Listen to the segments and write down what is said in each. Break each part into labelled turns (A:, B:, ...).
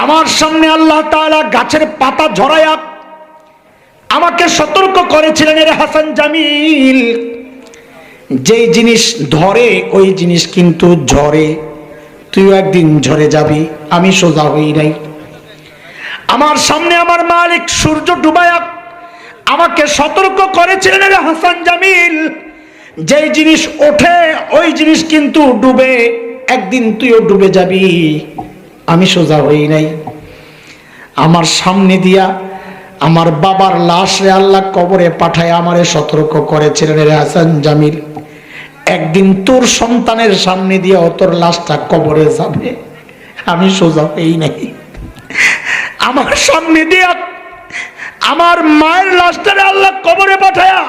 A: আমার সামনে আল্লাহ তাআলা গাছের পাতা ঝরায়া আমাকে সতর্ক করেছিলেন এর হাসান জামিল। যেই জিনিস ধরে, ওই জিনিস কিন্তু ঝরে। তুইও একদিন ঝরে যাবি, আমি সোজা হই নাই। আমার সামনে আমার মালিক সূর্য ডুবায়া আমাকে সতর্ক করেছিলেন রে হাসান জামিল। যেই জিনিস ওঠে, ওই জিনিস কিন্তু ডুবে। একদিন তুইও ডুবে যাবি। আমি সোজা হই নাই। আমার সামনে দিয়া আমার বাবার লাশ রে আল্লাহ কবরে পাঠায় আমারে সতর্ক করেছিলেন রে হাসান জামিল। একদিন তোর সন্তানের সামনে দিয়ে তোর লাশটা কবরে যাবে। আমি সোজা হই নাই। আমার সামনে দিয়া আমার মায়ের লাশটারে আল্লাহ কবরে পাঠায়া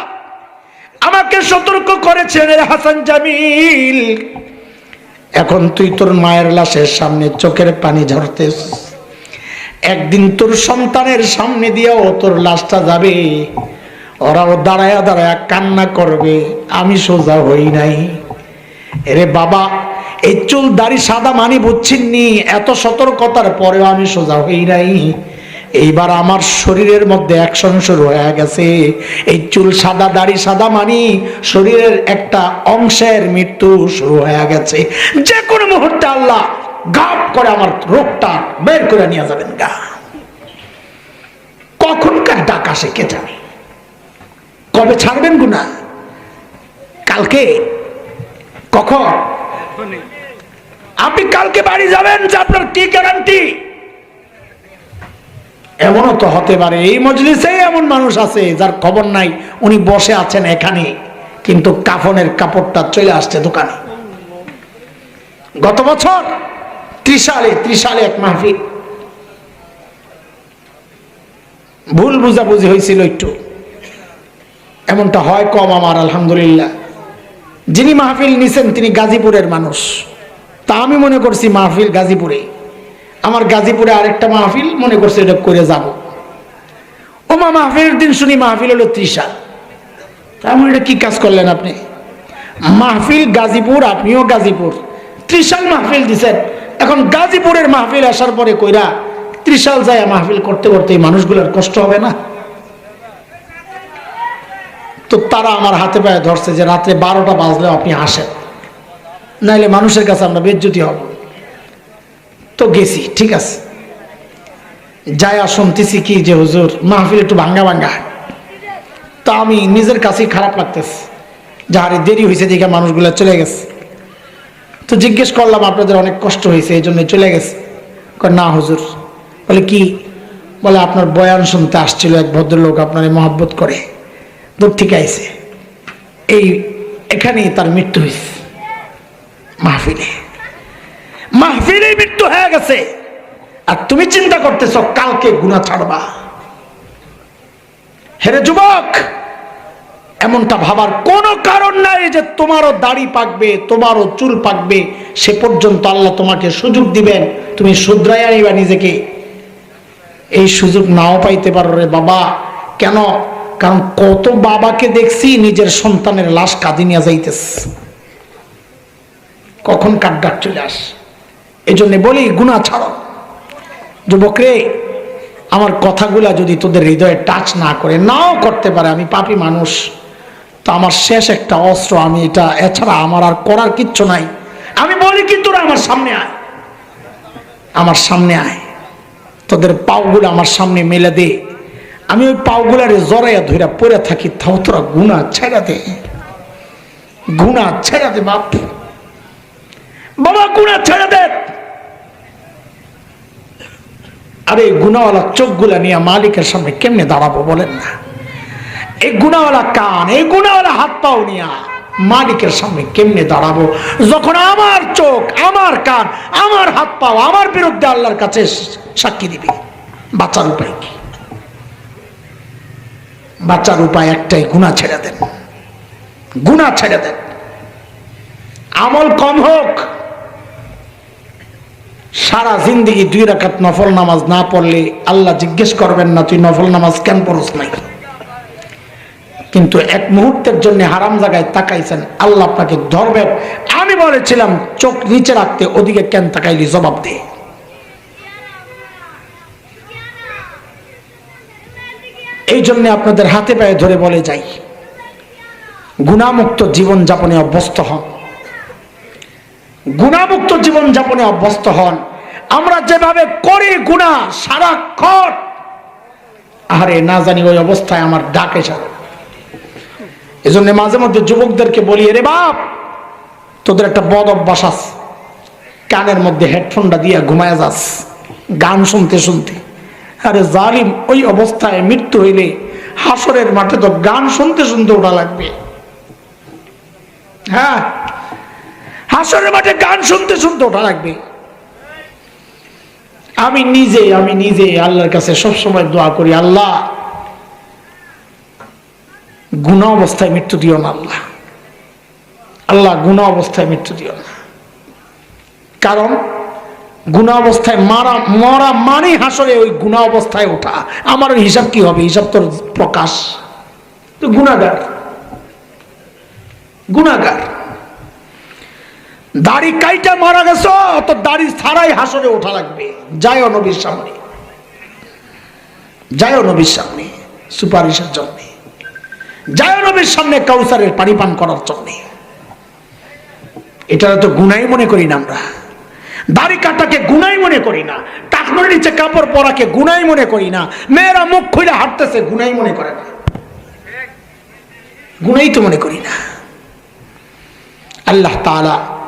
A: আমাকে সতর্ক করেছেন রে হাসান জামিল। এখন তুই তোর মায়ের লাশের সামনে চোখের পানি ঝরতেস একদিন তোর সন্তানের সামনে দিয়েও তোর লাশটা যাবে। ওরাও দাঁড়ায়া দাঁড়ায়া কান্না করবে, আমি সোজা হই নাই। এরে বাবা, এই চুল দাড়ি সাদা মানি বুঝছেননি এত সতর্কতার পরেও আমি সোজা হই নাই। এইবার আমার শরীরের মধ্যে অ্যাকশন শুরু হয়ে গেছে। এই চুল সাদা দাড়ি সাদা মানি শরীরের একটা অংশের মৃত্যু শুরু হয়ে গেছে। যে কোনো মুহূর্তে আল্লাহ গাপ করে আমার রোগটা বের করে নিয়ে যাবেন গা। কখনকার ডাক আসে কে জানে? কবে ছাড়বেন গুনা? কালকে? কখন? আপনি কালকে বাড়ি যাবেন যে আপনার কি গ্যারান্টি এমনও তো হতে পারে, এই মজলিসে এমন মানুষ আছে যার খবর নাই, উনি বসে আছেন এখানে, কিন্তু কাফনের কাপড়টা চলে আসছে দোকানে। গত বছর ত্রিশালে ত্রিশালে এক মাহফিল। ভুল বুঝাবুঝি হয়েছিল একটু। এমনটা হয় কম আমার, আলহামদুলিল্লাহ। যিনি মাহফিল নিছেন তিনি গাজীপুরের মানুষ। তা আমি মনে করছি মাহফিল গাজীপুরে। আমার গাজীপুরে আরেকটা মাহফিল মনে করছে এটা করে যাব। ওমা মাহফিলের দিন শুনি মাহফিল হলো ত্রিশা তা আমার এটা কি কাজ করলেন আপনি? মাহফিল গাজীপুর, আপনিও গাজীপুর। ত্রিশাল মাহফিল দিছেন। এখন গাজীপুরের মাহফিল আসার পরে কইরা ত্রিশাল যায় মাহফিল করতে করতে মানুষগুলোর কষ্ট হবে না? তো তারা আমার হাতে পায়ে ধরছে যে রাত্রে বারোটা বাজলে আপনি আসেন। নাইলে মানুষের কাছে আমরা বেজ্জুতি হব। তো গেছি, ঠিক আছে। যায়া শুনতেছি কি যে হুজুর, মাহফিল একটু ভাঙ্গা ভাঙ্গা। তা আমি নিজের কাছেই খারাপ লাগতেছে যাহারে দেরি হয়েছে দেখে মানুষগুলো চলে গেছে। তো জিজ্ঞেস করলাম, আপনাদের অনেক কষ্ট হয়েছে এই জন্য চলে গেছে। না হুজুর। বলে, কি? বলে, আপনার বয়ান শুনতে আসছিল, এক ভদ্রলোক আপনার মহাব্বত করে, দূর থেকে আইছে। এই, এখানেই তার মৃত্যু হয়েছে মাহফিলে। মাহফিলে মৃত্যু হয়ে গেছে। আর তুমি চিন্তা করতেছ, কালকে গুণা ছাড়বা। হেরে যুবক, এমনটা ভাবার কোনো কারণ নাই যে তোমারও দাড়ি পাকবে, তোমারও চুল পাকবে। সে পর্যন্ত আল্লাহ তোমাকে সুযোগ দিবেন। তুমি শুধরাই আনিবা নিজেকে। এই সুযোগ নাও পাইতে পারো রে বাবা। কেন? কারণ কত বাবাকে দেখছি নিজের সন্তানের লাশ কাঁদি নিয়ে যাইতেছে। কখন কার ডাক চলে আস? এই জন্য বলি গুণা ছাড়ো। যুবক রে, আমার কথাগুলা যদি তোদের হৃদয়ে টাচ না করে, নাও করতে পারে, আমি পাপি মানুষ। তো আমার শেষ একটা অস্ত্র, আমি এটা এছাড়া আমার আর করার কিচ্ছু নাই। আমি বলি কি, তোরা আমার সামনে আয়। আমার সামনে আয়। তোদের পাওগুলো আমার সামনে মেলে দে। আমি ওই পাওগুলারে জড়াইয়া ধইরা পড়ে থাকি, তাও তোরা গুণা ছেড়া দে। গুণা ছেড়া দে, বাপ বাবা গুণা ছেড়ে দে। আরে এই গুণাওয়ালা চোখগুলা নিয়ে মালিকের সামনে কেমনে দাঁড়াবো বলেন না? এই গুণাওয়ালা কান, এই গুণাওয়ালা হাত পাও নিয়া মালিকের সামনে কেমনে দাঁড়াবো? যখন আমার চোখ, আমার কান, আমার হাত পাও, আমার বিরুদ্ধে আল্লাহর কাছে সাক্ষী দিবে, বাঁচার উপায় কি? বাঁচার উপায় একটাই, গুণা ছেড়ে দেন। গুণা ছেড়ে দেন। আমল কম হোক সারা জিন্দিগি দুই রাখাত নফল নামাজ না পড়লে আল্লাহ জিজ্ঞেস করবেন না, তুই নফল নামাজ কেন পড়স নাই? কিন্তু এক মুহূর্তের জন্য হারাম জায়গায় তাকাইছেন, আল্লাহ আপনাকে ধরবেন। আমি বলেছিলাম, চোখ নিচে রাখতে, ওদিকে কেন তাকাইলি? জবাব দে। এই জন্য আপনাদের হাতে পায়ে ধরে বলে যাই গুণামুক্ত জীবন যাপনে অভ্যস্ত হন। গুণামুক্ত জীবন যাপনে অভ্যস্ত হন। আমরা যেভাবে করি গুণা সারাক্ষণ আরে না জানি ওই অবস্থায় আমার ডাক এসে এজন্য মাঝে মধ্যে যুবকদেরকে বলি রে বাপ, তোদের একটা বদ অভ্যাস আছে। কানের মধ্যে হেডফোনটা দিয়ে ঘুমায় যাস, গান শুনতে শুনতে। আরে জালিম, ওই অবস্থায় মৃত্যু হইলে হাসরের মাঠে তো গান শুনতে শুনতে ওঠা লাগবে। হ্যাঁ হাসরের মাঠে গান শুনতে শুনতে ওঠা লাগবে। আমি নিজে আমি নিজে আল্লাহর কাছে সবসময় দোয়া করি, আল্লাহ গুণা অবস্থায় মৃত্যু দিও না আল্লাহ। আল্লাহ গুণা অবস্থায় মৃত্যু দিও না। কারণ গুণা অবস্থায় মারা, মরা মানে হাসরে ওই গুণা অবস্থায় ওঠা। আমার হিসাব কি হবে? হিসাব তোর প্রকাশ। তো গুণাগার গুণাগার দাড়ি কাইটা মারা গেছ তো দাড়ি ছাড়াই হাসরে ওঠা লাগবে। যায় নবীর সামনে। যায় নবীর সামনে, সুপারিশের জন্য। যায় নবীর সামনে কাউসারের পানি পান করার জন্য। এটা তো গুনাই মনে করি না আমরা। দাড়ি কাটাকে গুনাই মনে করি না। টাকনোর নিচে কাপড় পরাকে গুনাই মনে করি না। মেয়েরা মুখ খুলে হাঁটতেছে, গুনাই মনে করে না। গুনাই তো মনে করি না। আল্লাহ তাআলা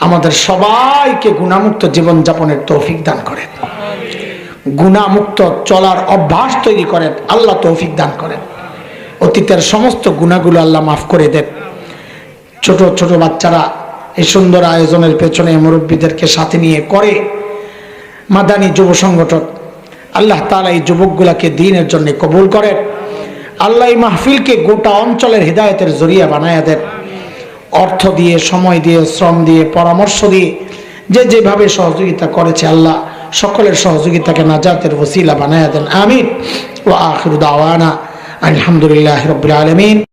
A: আমাদের সবাইকে গুণামুক্ত জীবন যাপনের তৌফিক দান করেন। গুণামুক্ত চলার অভ্যাস তৈরি করেন, আল্লাহ তৌফিক দান করেন। অতীতের সমস্ত গুণাগুলো আল্লাহ মাফ করে দেন। ছোট ছোট বাচ্চারা এই সুন্দর আয়োজনের পেছনে মুরব্বীদেরকে সাথে নিয়ে করে মাদানী যুব সংগঠন আল্লাহ তালা এই যুবকগুলাকে দিনের জন্য কবুল করেন। আল্লাহ মাহফিলকে গোটা অঞ্চলের হৃদায়তের জরিয়া বানায় দেন। অর্থ দিয়ে, সময় দিয়ে, শ্রম দিয়ে, পরামর্শ দিয়ে যে যেভাবে সহযোগিতা করেছে আল্লাহ, সকলের সহযোগিতাকে নাজাতের ওসিলা বানায় দেন। আমিন। ও আখরুদ আওয়ানা আলহামদুলিল্লাহ রবিল আলমিন।